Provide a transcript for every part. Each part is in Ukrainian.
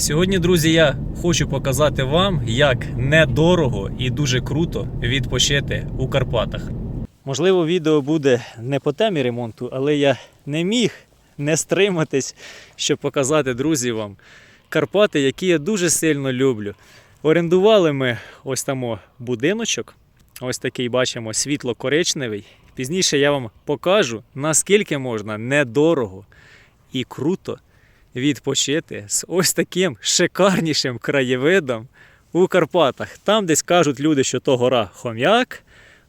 Сьогодні, друзі, я хочу показати вам, як недорого і дуже круто відпочити у Карпатах. Можливо, відео буде не по темі ремонту, але я не міг не стриматись, щоб показати друзі вам Карпати, які я дуже сильно люблю. Орендували ми ось там будиночок. Ось такий бачимо світло-коричневий. Пізніше я вам покажу, наскільки можна недорого і круто відпочити з ось таким шикарнішим краєвидом у Карпатах. Там десь кажуть люди, що то гора Хом'як,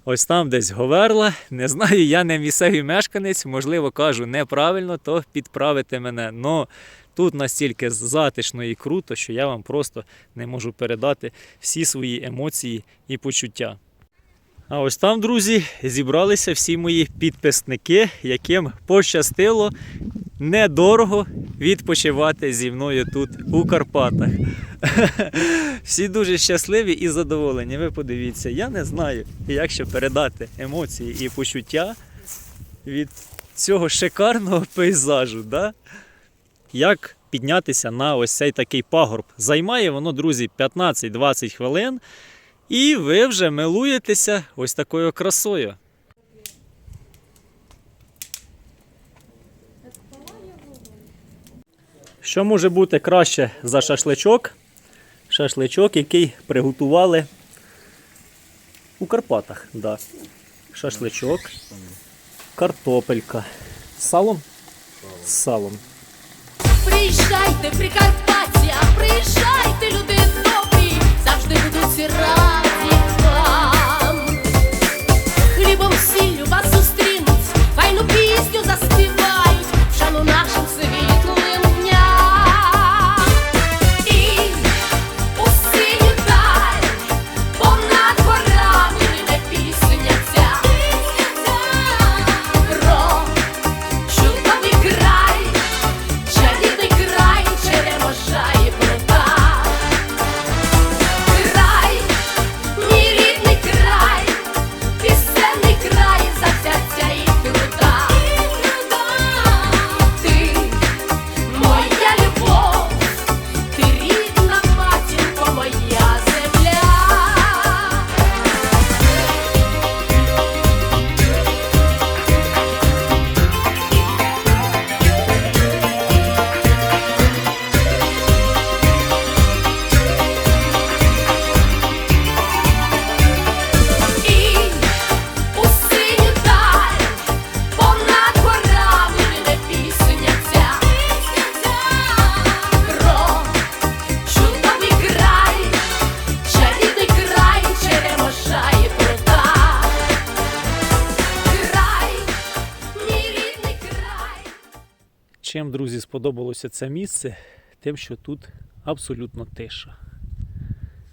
ось там десь Говерла. Не знаю, я не місцевий мешканець, можливо, кажу неправильно, то підправити мене. Но тут настільки затишно і круто, що я вам просто не можу передати всі свої емоції і почуття. А ось там, друзі, зібралися всі мої підписники, яким пощастило недорого відпочивати зі мною тут у Карпатах. Всі дуже щасливі і задоволені. Ви подивіться, я не знаю, як ще передати емоції і почуття від цього шикарного пейзажу. Да? Як піднятися на ось цей такий пагорб. Займає воно, друзі, 15-20 хвилин. І ви вже милуєтеся ось такою красою. Що може бути краще за шашличок? Шашличок, який приготували у Карпатах. Да. Шашличок, картопелька. Салом? Салом. Приїжджайте, Прикарпаття, Чим, друзі, сподобалося це місце, тим, що тут абсолютно тиша.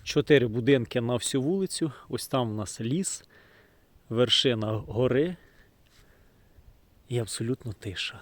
Чотири будинки на всю вулицю, ось там у нас ліс, вершина гори і абсолютно тиша.